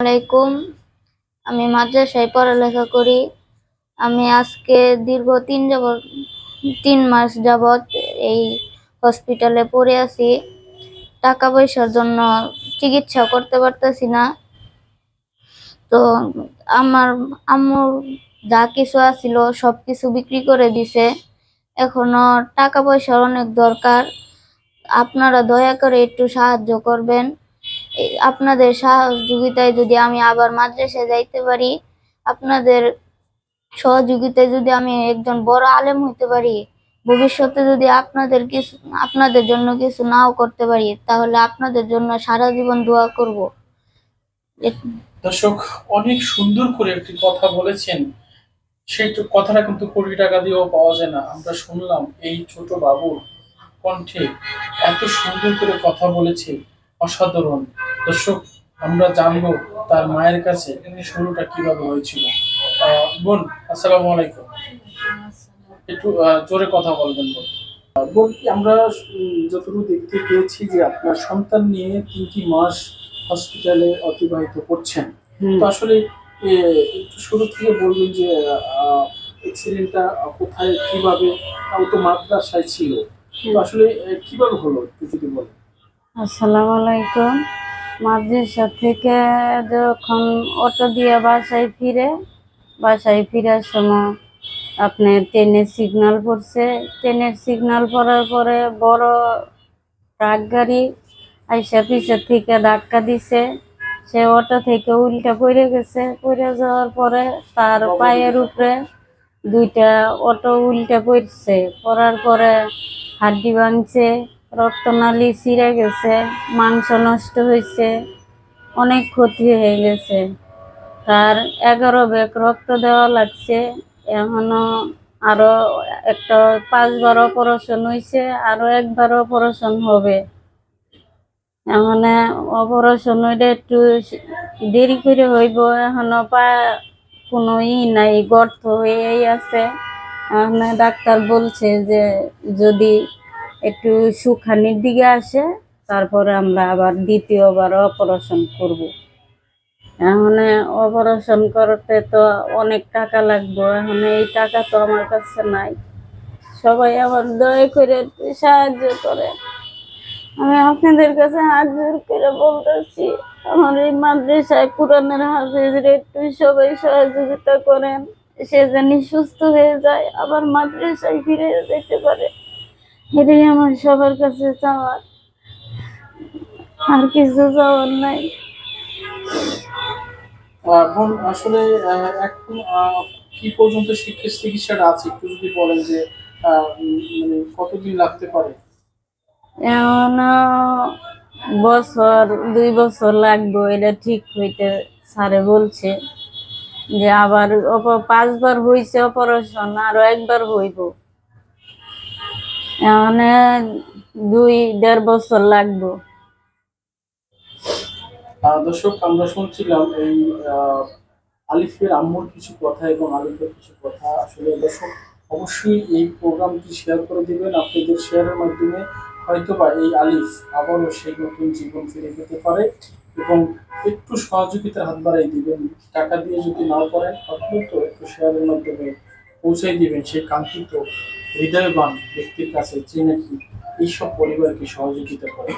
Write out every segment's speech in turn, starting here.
আলাইকুম। আমি মাদ্রাসায় পড়ালেখা করি। আমি আজকে দীর্ঘ তিন যাবত তিন মাস যাবত এই হসপিটালে পড়ে আছি। টাকা পয়সার জন্য চিকিৎসা করতে পারতেছি না। তো আমার আম্মুর যা কিছু আছিল সব কিছু বিক্রি করে দিছে। এখনও টাকা পয়সার অনেক দরকার। আপনারা দয়া করে একটু সাহায্য করবেন। আপনাদের সহযোগিতায় যদি আমি আবার মাদ্রাসায় যাইতে পারি, আপনাদের সহযোগিতায় যদি আমি একজন বড় আলেম হইতে পারি, ভবিষ্যতে যদি আপনাদের কিছু, আপনাদের জন্য কিছু নাও করতে পারি, তাহলে আপনাদের জন্য সারা জীবন দোয়া করব। দর্শক, অনেক সুন্দর করে একটি কথা বলেছেন। সেই কথাটা কিন্তু কোটি টাকা দিয়েও পাওয়া যায় না। আমরা শুনলাম, এই ছোট বাবুর কণ্ঠে এত সুন্দর করে কথা বলেছে। অসাধারণ। দর্শক আমরা জানব তার মায়ের কাছে শুরুটা কীভাবে হয়েছিল। আহ, বোন আসসালামু আলাইকুম। একটু আহ, জোরে কথা বলবেন বোন। বোন আমরা যতটুকু দেখতে পেয়েছি যে আপনার সন্তান নিয়ে তিনটি মাস হসপিটালে অতিবাহিত করছেন। তো আসলে একটু শুরু থেকে বলবেন যে অ্যাক্সিডেন্টটা কোথায় কীভাবে ও তো মাদ্রাসায় ছিল। তো আসলে কীভাবে হলো একটু যদি বলেন। আসসালামু আলাইকুম। মাদ্রাসা থেকে যখন অটো দিয়ে বাসায় ফিরে, বাসায় ফিরার সময় আপনার ট্রেনের সিগনাল পড়ছে। ট্রেনের সিগনাল পড়ার পরে বড় ট্রাক গাড়ি আইসা পিছের থেকে ধাক্কা দিছে। সে অটো থেকে উল্টা পড়ে গেছে। পড়ে যাওয়ার পরে তার পায়ের উপরে দুইটা অটো উল্টা পড়ছে। পড়ার পরে হাড্ডি ভাঙছে। রক্তনালী ছিঁড়ে গেছে, মাংস নষ্ট হয়েছে, অনেক ক্ষতি হয়ে গেছে। তার এগারো ব্যাগ রক্ত দেওয়া লাগছে, এখনও আরও একটা পাঁচবার অপারেশন হয়েছে, আরও একবার অপারেশন হবে। এখানে অপারেশন হইলে একটু দেরি করে হইব, এখনও পা কোনো ই নাই, গর্ত হয়েই আছে। এখানে ডাক্তার বলছে যে যদি একটু সুখানির দিকে আসে, তারপরে আমরা আবার দ্বিতীয়বার অপারেশন করব। এখন অপারেশন করতে তো অনেক টাকা লাগবে, এখন এই টাকা তো আমার কাছে নাই। সবাই আমার দয়া করে সাহায্য করে আমি আপনাদের কাছে হাত জোর করে বলতেছি, আমার এই মাদ্রাসায় কোরআনের হাফিজের একটু সবাই সহযোগিতা করেন, সে জানি সুস্থ হয়ে যায়, আবার মাদ্রাসায় ফিরে যেতে পারে। এটাই আমার সবার কাছে চাওয়ার। আর কিছু চাওয়ার নাই। বোন আসলে এখন কি পর্যন্ত শিক্ষা চিকিৎসাটা আছে? একটু যদি বলেন যে মানে কতদিন লাগতে পারে? এমন বছর দুই বছর লাগবে এটা ঠিক হইতে স্যারে বলছে। যে আবার পাঁচবার হয়েছে অপারেশন আরও একবার হইব। এখানে দুই দেড় বছর লাগবে। দর্শক, আমরা শুনছিলাম এই আলিফের আম্মুর কিছু কথা এবং আলিফের কিছু কথা। আসলে দর্শক, অবশ্যই এই প্রোগ্রামটি শেয়ার করে দিবেন। আপনাদের শেয়ারের মাধ্যমে হয়তোবা এই আলিফ আবারও সেই নতুন জীবন ফিরে পেতে পারে এবং একটু সহযোগিতার হাত বাড়াই দিবেন। টাকা দিয়ে যদি না করেন অত্যন্ত একটু শেয়ারের মাধ্যমে পৌঁছাই দিবেন সেই কাঙ্ক্ষিত হৃদয়বান ব্যক্তির কাছে যে নাকি এইসব পরিবারকে সহযোগিতা করে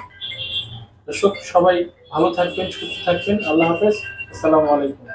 দর্শক, সবাই ভালো থাকবেন, সুস্থ থাকবেন। আল্লাহ হাফেজ। আসসালামু আলাইকুম।